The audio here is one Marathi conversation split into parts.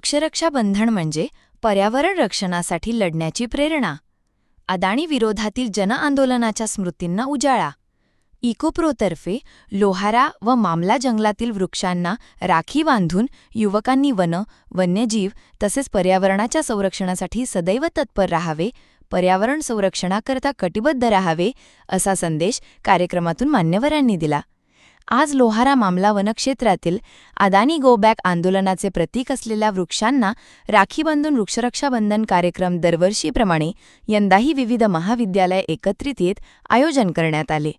वृक्षरक्षा बंधन म्हणजे पर्यावरण रक्षणासाठी लढण्याची प्रेरणा. अदाणी विरोधातील जनआंदोलनाच्या स्मृतींना उजाळा. इकोप्रोतर्फे लोहारा व मामला जंगलातील वृक्षांना राखी बांधून युवकांनी वन वन्यजीव तसेच पर्यावरणाच्या संरक्षणासाठी सदैव तत्पर राहावे पर्यावरण संरक्षणाकरता कटिबद्ध राहावे असा संदेश कार्यक्रमातून मान्यवरांनी दिला. आज लोहारा मामला वनक्षेत्रातील अदानी गोबॅक आंदोलनाचे प्रतीक असलेल्या वृक्षांना राखी बांधून वृक्षरक्षाबंधन कार्यक्रम दरवर्षीप्रमाणे यंदाही विविध महाविद्यालय एकत्रित येत आयोजन करण्यात आले.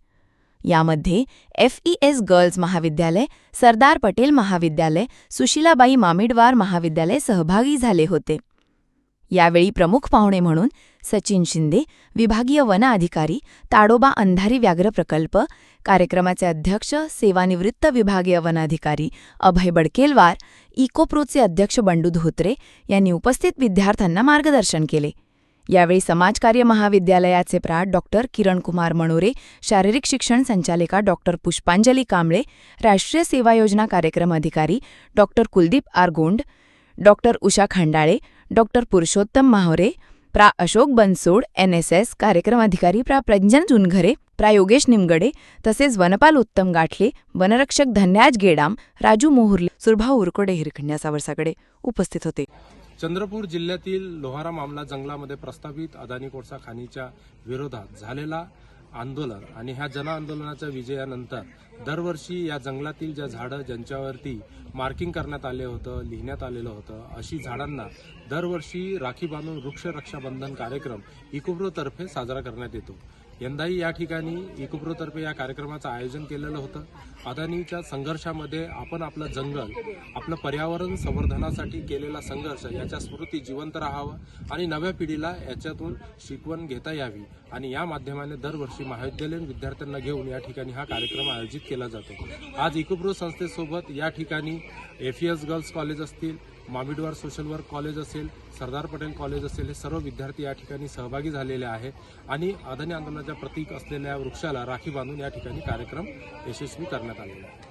यामध्ये एफईएस गर्ल्स महाविद्यालय सरदार पटेल महाविद्यालय सुशीलाबाई मामिडवार महाविद्यालय सहभागी झाले होते. यावेळी प्रमुख पाहुणे म्हणून सचिन शिंदे विभागीय वन अधिकारी ताडोबा अंधारी व्याघ्र प्रकल्प कार्यक्रमाचे अध्यक्ष सेवानिवृत्त विभागीय वन अधिकारी अभय बडकेलवार इकोप्रोचे अध्यक्ष बंडू धोत्रे यांनी उपस्थित विद्यार्थ्यांना मार्गदर्शन केले. यावेळी समाजकार्य महाविद्यालयाचे प्रा डॉक्टर किरणकुमार मनोरे शारीरिक शिक्षण संचालिका डॉक्टर पुष्पांजली कांबळे राष्ट्रीय सेवा योजना कार्यक्रम अधिकारी doctor Kuldeep Argond doctor Usha Khandale doctor Purushottam Mahore प्रा अशोक बनसोड एस कार्यक्रम अधिकारी प्रा प्रज्ञन चुनघरे प्रा योगेश निमगडे तसेच वनपाल उत्तम गाठले वनरक्षक धन्याज गेडाम राजू मोहुर्ले सुरभा उरकोडे हिरखंड्या सावरसाकडे उपस्थित होते. चंद्रपूर जिल्ह्यातील लोहारा मामला जंगलामध्ये प्रस्तावित अदानी कोळसा खाणीच्या विरोधात झालेला आंदोलन आणि ह्या जनआंदोलनाच्या विजयानंतर दरवर्षी या जंगलातील ज्या झाडं ज्यांच्यावरती मार्किंग करण्यात आले होतं लिहिण्यात आलेलं होतं अशी झाडांना दरवर्षी राखी बांधून वृक्ष रक्षाबंधन कार्यक्रम इकोप्रोतर्फे साजरा करण्यात येतो. यंदाही या ठिकाणी इकोप्रोतर्फे या कार्यक्रमाचं आयोजन केलेलं होतं. अदानीच्या संघर्षामध्ये आपण आपलं जंगल आपलं पर्यावरण संवर्धनासाठी केलेला संघर्ष याच्या स्मृती जिवंत राहावं आणि नव्या पिढीला याच्यातून शिकवण घेता यावी आणि या माध्यमाने दरवर्षी महाविद्यालयीन विद्यार्थ्यांना घेऊन या ठिकाणी हा कार्यक्रम आयोजित केला जातो. आज इकोप्रो संस्थेसोबत या ठिकाणी एफ गर्ल्स कॉलेज असतील मामिडवार सोशल वर्क कॉलेज असेल सरदार पटेल कॉलेज असेल हे सर्व विद्यार्थी या ठिकाणी सहभागी झालेले आहे. आणि अदानी आंदोलनाच्या प्रतीक असलेल्या वृक्षाला राखी बांधून या ठिकाणी कार्यक्रम यशस्वी करण्यात आलेला आहे.